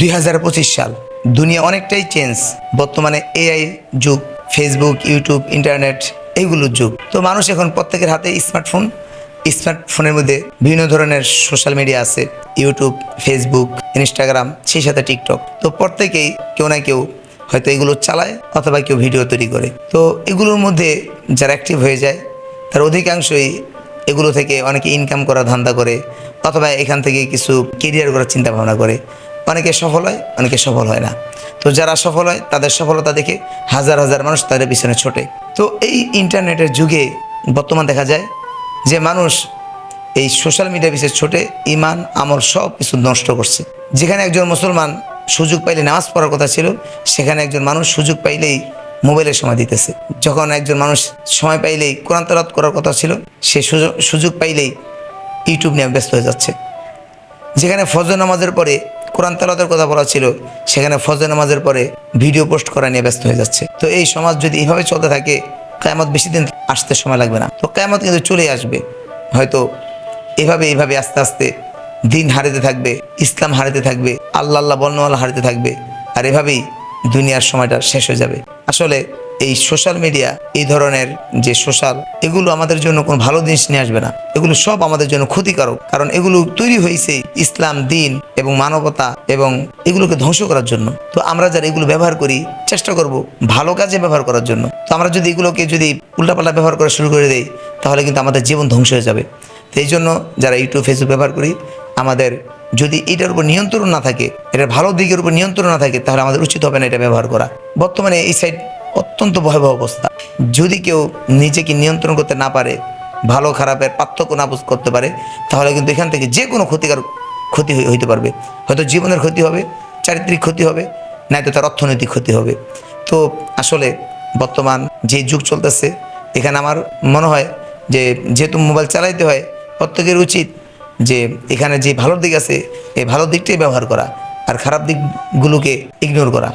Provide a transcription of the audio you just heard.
দুই হাজার পঁচিশ সাল। দুনিয়া অনেকটাই চেঞ্জ বর্তমানে এআই যুগ ফেসবুক ইউটিউব ইন্টারনেট এইগুলোর যুগ। তো মানুষ এখন প্রত্যেকের হাতে স্মার্টফোন স্মার্টফোনের মধ্যে বিভিন্ন ধরনের সোশ্যাল মিডিয়া আছে। ইউটিউব ফেসবুক ইনস্টাগ্রাম সেই সাথে টিকটক তো প্রত্যেকেই কেউ না কেউ হয়তো এগুলো চালায় অথবা কেউ ভিডিও তৈরি করে। তো এগুলোর মধ্যে যারা অ্যাক্টিভ হয়ে যায়, তার অধিকাংশই এগুলো থেকে অনেকে ইনকাম করার ধান্দা করে অথবা এখান থেকে কিছু কেরিয়ার করার চিন্তা ভাবনা করে। অনেকে সফল হয়, অনেকে সফল হয় না। তো যারা সফল হয়, তাদের সফলতা দেখে হাজার হাজার মানুষ তাদের পিছনে ছোটে। তো এই ইন্টারনেটের যুগে বর্তমান দেখা যায় যে মানুষ এই সোশ্যাল মিডিয়া বিশেষ ছোটে, ইমান, আমল সব কিছু নষ্ট করছে। যেখানে একজন মুসলমান সুযোগ পাইলে নামাজ পড়ার কথা ছিল, সেখানে একজন মানুষ সুযোগ পাইলেই মোবাইলে সময় দিতেছে। যখন একজন মানুষ সময় পাইলেই কোরআন তালাত করার কথা ছিল, সে সুযোগ সুযোগ পাইলেই ইউটিউব নিয়ে ব্যস্ত হয়ে যাচ্ছে। যেখানে ফজর নামাজের পরে কোরআন তালাতের কথা বলা ছিল, সেখানে ফজর নামাজের পরে ভিডিও পোস্ট করা নিয়ে ব্যস্ত হয়ে যাচ্ছে। তো এই সমাজ যদি এইভাবে চলতে থাকে, কেয়ামত বেশি দিন আসতে সময় লাগবে না। তো কেয়ামত কিন্তু চলে আসবে। হয়তো এভাবে এইভাবে আস্তে আস্তে দিন হারিতে থাকবে, ইসলাম হারিতে থাকবে, আল্লাহ আল্লাহ বর্ণওয়ালা হারিতে থাকবে, আর এভাবেই দুনিয়ার সময়টা শেষ হয়ে যাবে। আসলে এই সোশ্যাল মিডিয়া এই ধরনের যে সোশ্যাল এগুলো আমাদের জন্য কোনো ভালো জিনিস নিয়ে আসবে না। এগুলো সব আমাদের জন্য ক্ষতিকারক। কারণ এগুলো তৈরি হয়েছে ইসলাম, দিন এবং মানবতা এবং এগুলোকে ধ্বংস করার জন্য। তো আমরা যারা এগুলো ব্যবহার করি, চেষ্টা করব ভালো কাজে ব্যবহার করার জন্য। তো আমরা যদি এগুলোকে যদি উল্টাপাল্টা ব্যবহার করা শুরু করে দেই, তাহলে কিন্তু আমাদের জীবন ধ্বংস হয়ে যাবে। তো এই জন্য যারা ইউটিউব ফেসবুক ব্যবহার করি, আমাদের যদি এটার উপর নিয়ন্ত্রণ না থাকে, এটার ভালো দিকের উপর নিয়ন্ত্রণ না থাকে, তাহলে আমাদের উচিত হবে না এটা ব্যবহার করা। বর্তমানে এই সাইড অত্যন্ত ভয়াবহ অবস্থা। যদি কেউ নিজেকে নিয়ন্ত্রণ করতে না পারে, ভালো খারাপের পার্থক্য না বুঝ করতে পারে, তাহলে কিন্তু এখান থেকে যে কোনো ক্ষতিকার ক্ষতি হইতে পারবে। হয়তো জীবনের ক্ষতি হবে, চারিত্রিক ক্ষতি হবে, নয়তো তার অর্থনৈতিক ক্ষতি হবে। তো আসলে বর্তমান যে যুগ চলতেছে, এখানে আমার মনে হয় যে যেহেতু মোবাইল চালাইতে হয়, প্রত্যেকের উচিত যে এখানে যে ভালো দিক আছে, এই ভালো দিকটাই ব্যবহার করা, আর খারাপ দিকগুলোকে ইগনোর করা।